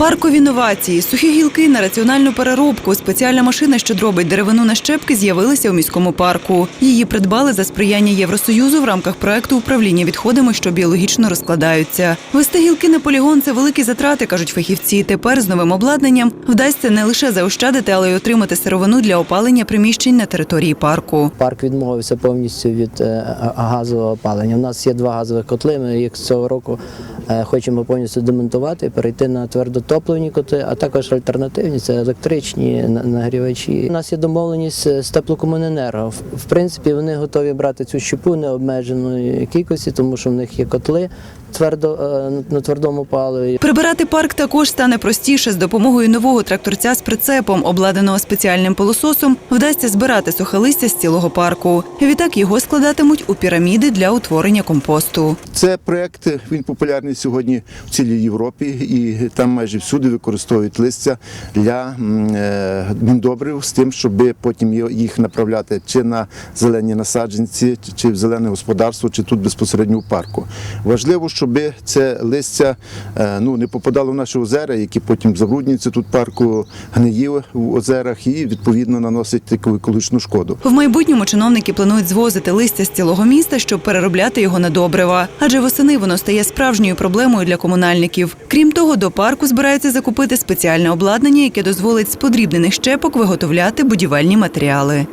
Паркові новації, сухі гілки на раціональну переробку. Спеціальна машина, що дробить деревину на щепки, з'явилася у міському парку. Її придбали за сприяння Євросоюзу в рамках проекту управління відходами, що біологічно розкладаються. Вести гілки на полігон це великі затрати, кажуть фахівці. Тепер з новим обладнанням вдасться не лише заощадити, але й отримати сировину для опалення приміщень на території парку. Парк відмовився повністю від е, газового опалення. У нас є два газових котли. Ми їх цього року е, хочемо повністю демонтувати і перейти на твердотопливні коти, а також альтернативні це електричні нагрівачі. У нас є домовленість з теплокомуненерго. В принципі, вони готові брати цю щепу необмеженої кількості, тому що в них є котли твердо е, на твердому паливі. Прибирати парк також стане простіше з допомогою нового тракторця з прицепом, обладнаного спеціальним пилососом, вдасться збирати сухе листя з цілого парку. Відтак його складатимуть у піраміди для утворення компосту. Це проект він популярний сьогодні в цілій Європі, і там майже всюди використовують листя для е, з тим, щоб потім його- їх направляти чи на зелені насадженці, чи- чи в зелене господарство, чи тут безпосередньо в парку. Важливо, щоб це листя е, ну, не попадало в наші озера, які потім забруднюються тут парку, гниє в озерах і відповідно наносить таку екологічну шкоду. В майбутньому чиновники планують звозити листя з цілого міста, щоб переробляти його на добрива. Адже восени воно стає справжньою проблемою для комунальників. Крім того, до парку збираються закупити спеціальне обладнання, яке дозволить з подрібнених щепок виготовляти будівельні матеріали.